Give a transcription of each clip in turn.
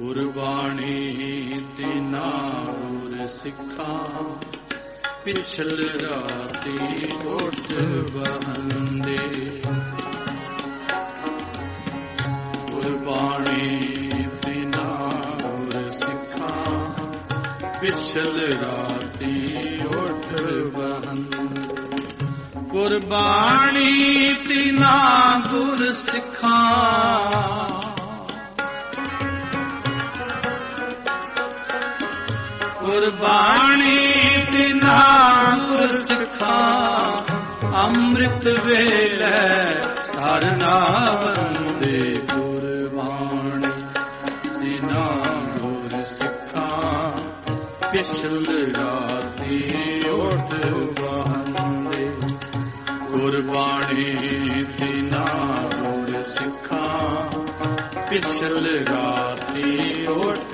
ਗੁਰਬਾਣੀ ਤਿਨਾ ਗੁਰ ਸਿੱਖਾਂ, ਪਿਛਲ ਰਾਤੀ ਉੱਠ ਬਹੰਦੇ ਗੁਰਬਾਣੀ ਤਿਨਾ ਗੁਰ ਸਿੱਖਾਂ, ਪਿਛਲ ਰਾਤੀ ਉੱਠ ਬਹੰਦੇ ਗੁਰਬਾਣੀ ਤਿਨਾ ਗੁਰ ਸਿੱਖਾਂ ਗੁਰਬਾਣੀ ਤਿਨਾ ਗੁਰ ਸਿੱਖਾਂ, ਅੰਮ੍ਰਿਤ ਵੇਲੇ ਸਰਨਾ ਬੰਦੇ ਗੁਰਬਾਣੀ ਤਿਨਾ ਗੁਰ ਸਿੱਖਾਂ, ਪਿਛਲ ਰਾਤੀ ਉੱਠ ਬਹੰਦੇ ਗੁਰਬਾਣੀ ਤਿਨਾ ਗੁਰ ਸਿੱਖਾਂ, ਪਿਛਲ ਰਾਤੀ ਉੱਠ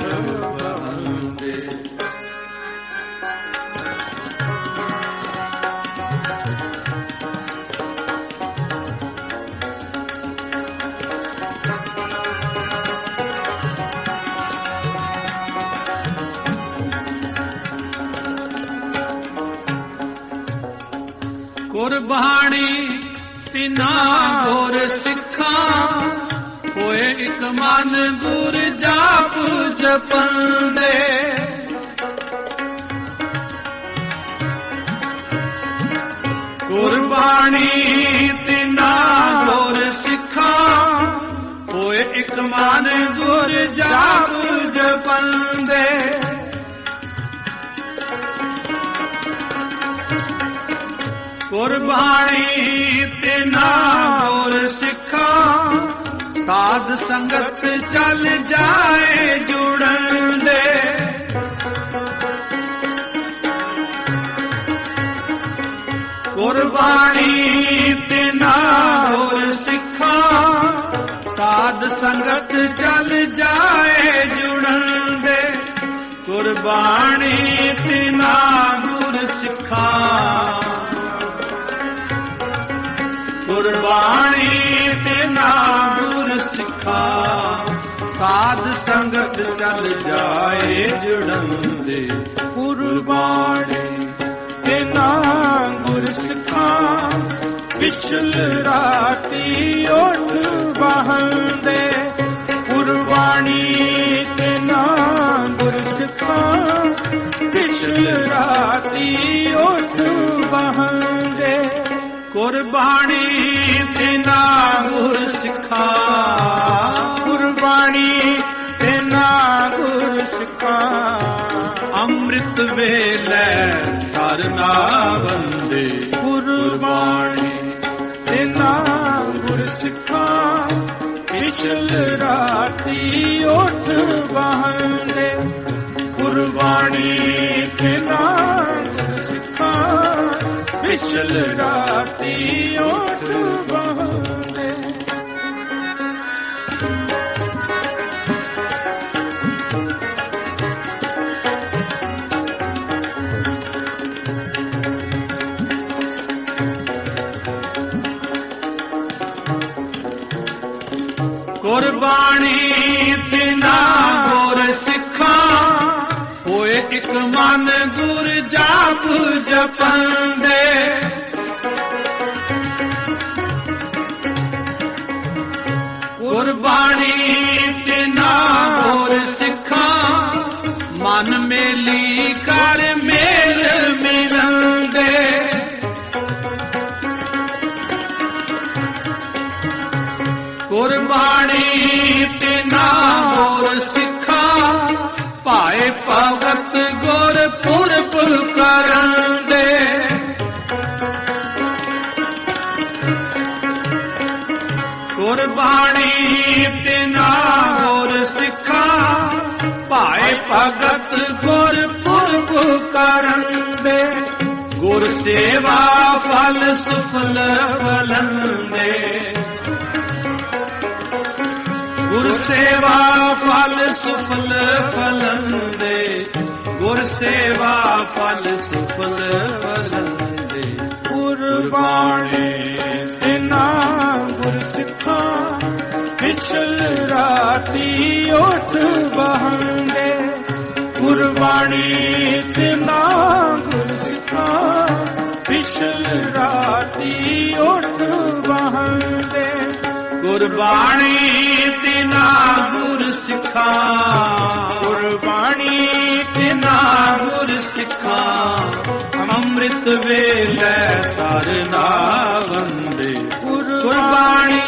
ਗੁਰਬਾਣੀ ਤਿਨਾ ਗੁਰ ਸਿੱਖਾਂ ਹੋਏ ਇੱਕ ਮਨ ਗੁਰ ਜਾਪ ਜਪੰਦੇ ਗੁਰਬਾਣੀ ਗੁਰਬਾਣੀ ਤੇ ਨਾ ਗੁਰ ਸਿੱਖਾਂ। ਸਾਧ ਸੰਗਤ ਚੱਲ ਜਾਏ ਜੁੜਨ ਦੇ। ਗੁਰਬਾਣੀ ਤੇ ਨਾ ਗੁਰ ਸਿੱਖਾਂ। ਸਾਧ ਸੰਗਤ ਚੱਲ ਜਾਏ ਜੁੜਨ ਦੇ। ਗੁਰਬਾਣੀ ਤੇ ਨਾ ਗੁਰ ਸਿੱਖਾਂ। ਗੁਰਬਾਣੀ ਤੇ ਨਾ ਗੁਰ ਸਿੱਖਾ। ਸਾਧ ਸੰਗਤ ਚੱਲ ਜਾਏ ਜੁੜਨ ਦੇ। ਗੁਰਬਾਣੀ ਤੇ ਨਾ ਗੁਰ ਸਿੱਖਾਂ। ਪਿਛਲ ਰਾਤੀ ਉੱਠ ਬਹੰਦੇ ਗੁਰਬਾਣੀ ਗੁਰਬਾਣੀ ਤੇ ਨਾ ਗੁਰ ਸਿੱਖਾ। ਗੁਰਬਾਣੀ ਤੇ ਨਾ ਗੁਰ ਸਿੱਖਾਂ। ਅੰਮ੍ਰਿਤ ਵੇਲੇ ਸਰਨਾ ਬੰਦੇ। ਗੁਰਬਾਣੀ ਤੇ ਨਾ ਗੁਰ ਸਿੱਖਾਂ। ਪਿਛਲ ਰਾਤੀ ਉੱਠ ਬਹੰਦੇ ਗੁਰਬਾਣੀ ਤੇ ਪਿਛਲ ਰਾਤੀ ਉੱਠ ਬਹੰਦੇ ਗੁਰਬਾਣੀ ਤੇ ਇੱਕ ਮਨ ਗੁਰ ਜਾਪ ਜਪੰਦੇ। ਗੁਰਬਾਣੀ ਤੇ ਨਾ ਗੁਰ ਸਿੱਖਾਂ, ਮਨ ਮੇਲੀ ਕਰ ਮੇਲ ਮਿਲੰਦੇ। ਗੁਰਬਾਣੀ ਗੁਰਬਾਣੀ ਤੇ ਨਾ ਗੁਰ ਸਿੱਖਾ। ਭਾਏ ਭਗਤ ਗੁਰ ਪੁਰਬ ਕਰੰਦੇ ਗੁਰ ਸੇਵਾ ਫਲ ਸੁਫਲ ਫਲੰਦੇ ਗੁਰ ਸੇਵਾ ਫਲ ਸੁਫਲ ਫਲੰਦੇ ਗੁਰ ਸੇਵਾ ਫਲ ਸੁਫਲ ਗੁਰਬਾਣੀ ਤੇ ਨਾ ਗੁਰ ਪਿਛਲ ਰਾਤੀ ਉਠ ਬਹੰਦੇ ਗੁਰਬਾਣੀ ਤੇ ਨਾ ਗੁਰ ਸਿੱਖਾਂ। ਪਿਛਲ ਰਾਤੀ ਉਠ ਬਹੰਦੇ ਗੁਰਬਾਣੀ ਤੇ ਨਾ ਗੁਰ ਸਿੱਖਾ। ਗੁਰਬਾਣੀ ਤੇ ਨਾ ਗੁਰ ਸਿੱਖਾ। ਅੰਮ੍ਰਿਤ ਵੇਲੇ ਸਰ ਨਾ ਵੰਦੇ ਗੁਰਬਾਣੀ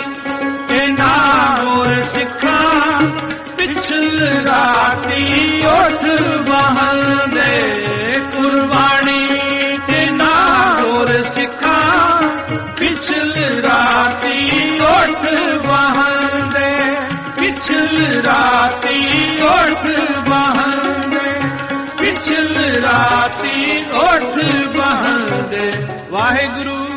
ਤੇ ਨਾ ਗੁਰ ਸਿੱਖਾ। ਰਾਤੀ ਉਠ ਬਹੰਦੇ ਗੁਰਬਾਣੀ ਤੇ ਨਾ ਗੁਰ ਸਿੱਖਾ ਪਿਛਲ ਰਾਤੀ ਉਠ ਬਹੰਦੇ ਪਿਛਲ ਰਾਤੀ ਉਠ ਬਹੰਦੇ ਪਿਛਲ ਰਾਤੀ ਉਠ ਬਹੰਦੇ ਵਾਹਿਗੁਰੂ